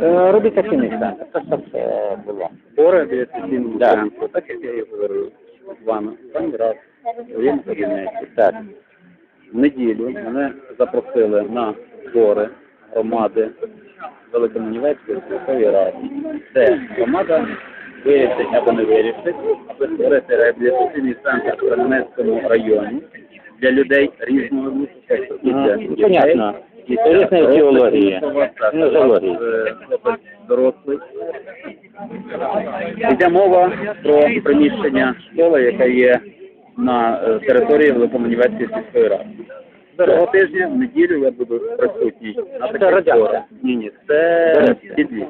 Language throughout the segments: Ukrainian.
Реабілітаційний центр. Це що це було. По реабілітаційному Да. центру, так як я і говорив з вами останній раз в своєму. Так. В неділю мене запросили на збори громади Великоманівецької сільської ради, де громада вирішить або не вирішить, аби створити реабілітаційний центр в Кременецькому районі для людей різного дітей, понятно. Вас, е, хлопець дорослий. Йде мова про приміщення школи, яка є на е, території Великоманівецької сільської ради. Цього тижня, в неділю, я буду присутній на Це радянська. Ні, ні, це. Підліт.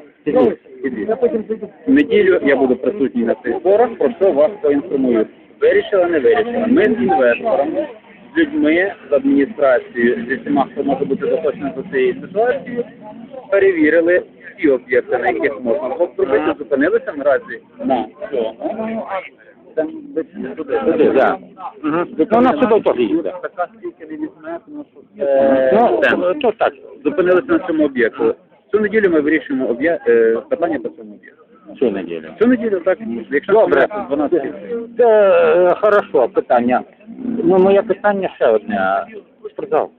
В неділю я буду присутній на цих зборах, про що вас поінформую. Вирішила, не вирішила. Ми з інвесторами, людьми, з адміністрацією, зі всіма, хто може бути заточений до цієї ситуації, перевірили всі об'єкти, на яких можна було зробити, зупинилися наразі на цьому. Там туди. Туди, да. Ну, на сюди теж їде. Така стільки не візьме, тому що Ну, то так. Зупинилися на цьому об'єкту. Цю неділю ми вирішимо об'є... е, питання по цьому об'єкту. Цю неділю. Цю неділю, так, якщо Добре. 12 Це е, хорошо питання. Ну, моє питання ще одне. Спортзал.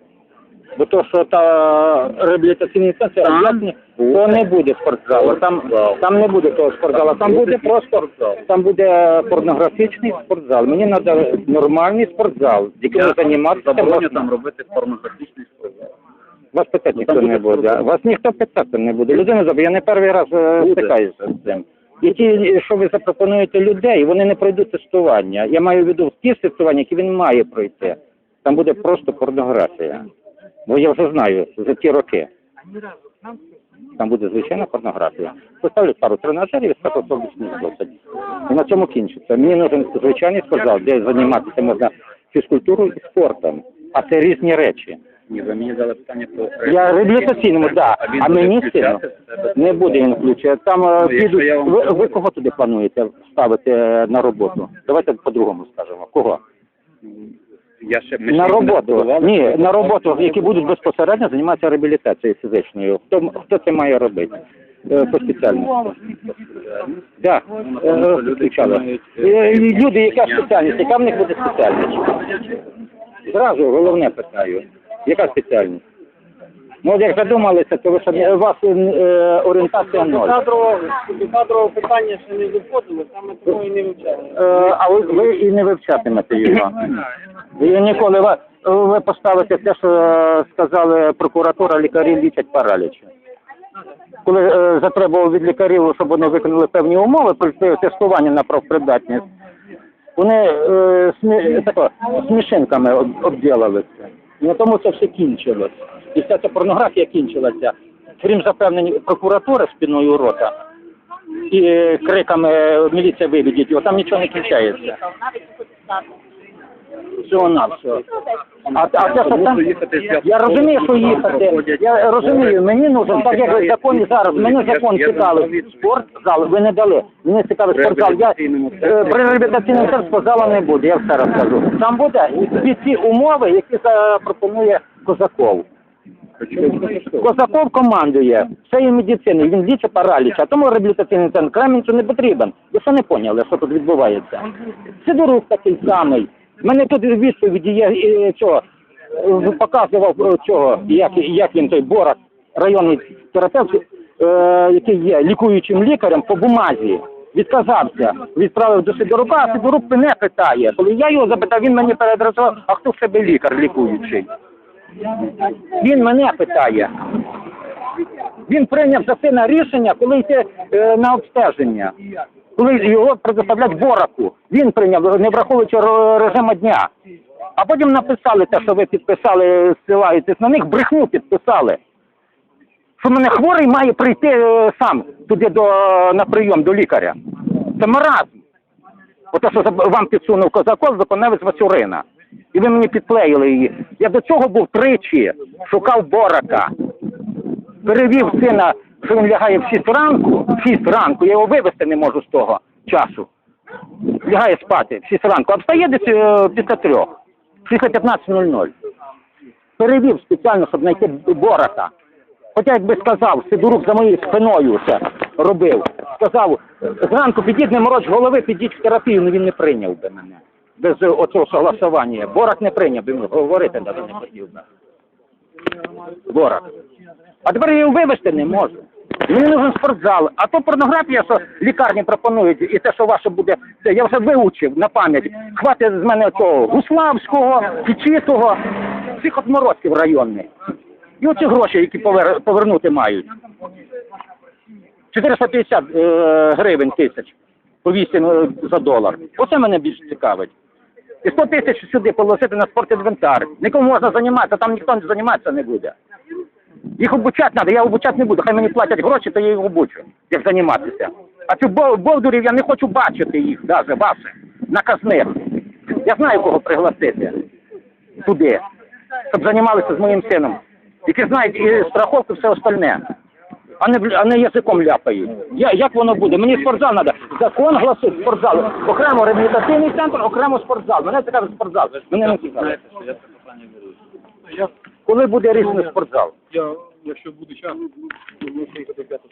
Бо то, що та реабілітаційний центр, Там то не буде спортзалу. Там, там не буде того спортзалу. Там буде просто там буде порнографічний спортзал. Мені треба нормальний спортзал, яким Я займатися. забороню можна. там робити порнографічний спортзал. Вас питати Ну, ніхто не буде. Вас ніхто питати не буде. Людина забуде. Я не перший раз е, стикаюся з цим. І ті, що ви запропонуєте людей, вони не пройдуть тестування. Я маю в виду ті тестування, які він має пройти. Там буде просто порнографія. Бо я вже знаю за ті роки. Там буде звичайна порнографія. Поставлять пару тренажерів що не досить. І на цьому кінчиться. Мені нужен звичайний спортзал, де займатися можна фізкультурою і спортом. А це різні речі. Ні, ви мені дали питання про Я реабілітаційному, так. Да. А мені сильно не буде він включати. Там е, Ну, якщо підуть. я вам Ви, ви кого туди плануєте ставити е, на роботу? Давайте по-другому скажемо. Кого? Я ще, ми На ще не роботу. збудували. Ні, на роботу, які будуть безпосередньо займатися реабілітацією фізичною. Хто, хто це має робити? Е, По спеціальності. Включали. мають, е, Е, і Люди, яка спеціальність, яка в них буде спеціальність? Зразу головне питаю. Яка спеціальність? Ну, як задумалися, то ви ж, у вас е, орієнтація ноль. Кадрового, до кадрового питання ще не доходило, саме того і не вивчали. Е, а ви, ви і не вивчатимете його. Ви ніколи ви, ви поставите те, що е, сказали прокуратура, лікарі лічать паралічі. Коли е, затребував від лікарів, щоб вони виконали певні умови при тестуванні на профпридатність, вони е, смі, тако, смішинками об, обділалися. І на тому це все кінчилось. І вся ця порнографія кінчилася. Крім запевнень прокуратури спіною рота і криками міліція виведіть його, там нічого не кінчається. Всього на. А, а те, що там, я розумію, що їхати. Я розумію, мені нужен, так як закон зараз, мене закон цікавий. Спортзал, ви не дали. Мені цікавий спортзал. Я, е, при реабілітаційному центрі спортзалу не буде, я все розкажу. Там буде всі ці умови, які запропонує Козаков. Козаков командує всією медициною, він лічить параліч, а тому реабілітаційний центр Кременцю не потрібен. Ви що не поняли, що тут відбувається? Сидорук такий самий. Мене тут відповіді є е, цього, е, показував е, цього, як, як він той Борак, районний терапевт, е, який є лікуючим лікарем по бумазі. Відказався, відправив до Сидорука, а Сидорук мене питає. Коли я його запитав, він мені переадресував, а хто в себе лікар лікуючий? Він мене питає. Він прийняв за сина рішення, коли йти е, на обстеження. Коли його предоставлять Бораку. Він прийняв, не враховуючи режиму дня. А потім написали те, що ви підписали, ссилаєтесь на них, брехню підписали. Що мене хворий має прийти е, сам туди до, на прийом до лікаря. Це маразм. Ото, що вам підсунув Козаков, виконавець Васюрина. І ви мені підклеїли її. Я до цього був тричі, шукав Борака. Перевів сина, що він лягає в 6 ранку, в 6 ранку, я його вивезти не можу з того часу. Лягає спати в 6 ранку, а встає десь е, після трьох, після 15.00. Перевів спеціально, щоб знайти Борака. Хоча якби сказав, Сидорук за моєю спиною це робив. Сказав, зранку підіть, не мороч голови, підіть в терапію, ну він не прийняв би мене. Без е, оцього согласування. Борак не прийняв би, говорити навіть не хотів би. Борак. А тепер його вивезти не можу. Мені нужен спортзал. А то порнографія, що лікарні пропонують, і те, що ваше буде, це я вже вивчив на пам'ять. Хватить з мене цього Гуславського, Кічитого, цих отморозків районних. І оці гроші, які повер- повернути мають. 450 е, гривень тисяч по 8 е, за долар. Оце мене більше цікавить. І 100 тисяч сюди положити на спортінвентар. Нікому можна займатися, там ніхто не займатися не буде. Їх обучати треба, я обучати не буду. Хай мені платять гроші, то я їх обучу, як займатися. А цю бов- бовдурів я не хочу бачити їх, навіть ваших, наказних. Я знаю, кого пригласити туди, щоб займалися з моїм сином. Які знають і страховку, все остальне. А не, а не язиком ляпають. Я, як воно буде? Мені спортзал треба. Закон гласить спортзал. Окремо реабілітаційний центр, окремо спортзал. Мене цікавить спортзал. Мене не цікавить. Коли буде рішений спортзал? Якщо буде час,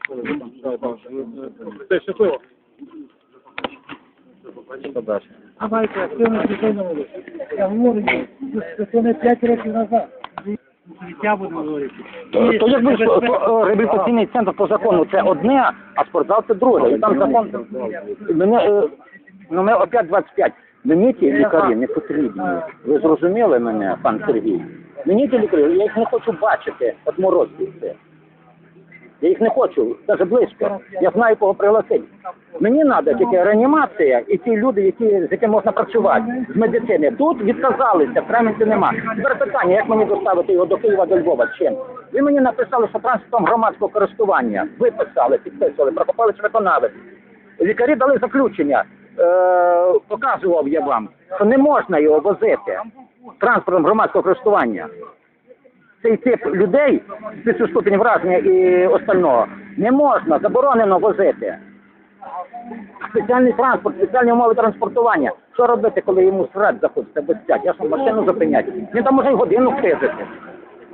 то да, е, Це щасливо. Давайте, активно підтримували. Я говорю, що це не 5 років назад. Життя будемо говорити. То, якби ж, то, е, реабілітаційний центр по закону це одне, а спортзал це друге. І там закон. Мене, е, ну ми опять 25. Мені ті лікарі не потрібні. Ви зрозуміли мене, пан Сергій? Мені ті лікарі, я їх не хочу бачити, от морозки це. Я їх не хочу, навіть близько. Я знаю, кого пригласити. Мені треба тільки реанімація і ті люди, які, з якими можна працювати з медицини. Тут відказалися, в нема. Тепер питання, як мені доставити його до Києва, до Львова, чим? Ви мені написали, що транспортом громадського користування. Ви писали, підписували, Прокопович виконавець. Лікарі дали заключення, е, показував я вам, що не можна його возити транспортом громадського користування цей тип людей з ступінь враження і остального не можна, заборонено возити. Спеціальний транспорт, спеціальні умови транспортування. Що робити, коли йому срать захочеться без п'ять? Я ж машину зупиняти. Він там може й годину втизити,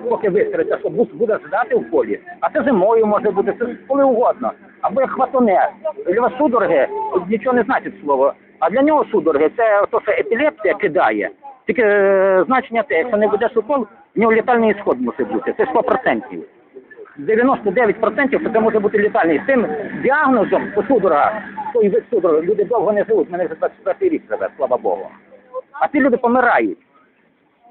поки вистриться, що бус буде ждати в полі. А це зимою може бути, це коли угодно. Або як хватоне. Для вас судороги нічого не значить слово. А для нього судороги це то, що епілепсія кидає. Тільки е, значення те, якщо не будеш укол, в нього літальний ісход мусить бути. Це 100%. 99% що це може бути літальний. З цим діагнозом по судорогах, той вид судорог, люди довго не живуть, мене вже 24 рік живе, слава Богу. А ці люди помирають.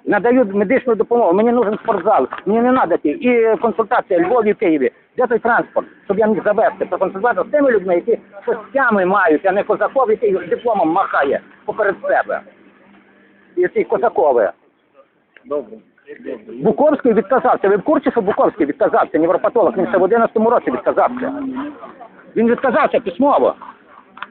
Надають медичну допомогу. Мені нужен спортзал, мені не треба ті. І консультація Львові, в Києві. Де той транспорт, щоб я міг завести, проконсультуватися з тими людьми, які щось тями мають, а не козаков, який дипломом махає поперед себе. І Козакове. Добре. Буковський відказався. Ви в курсі, що Буковський відказався, невропатолог, він ще в 11 році відказався. Він відказався письмово.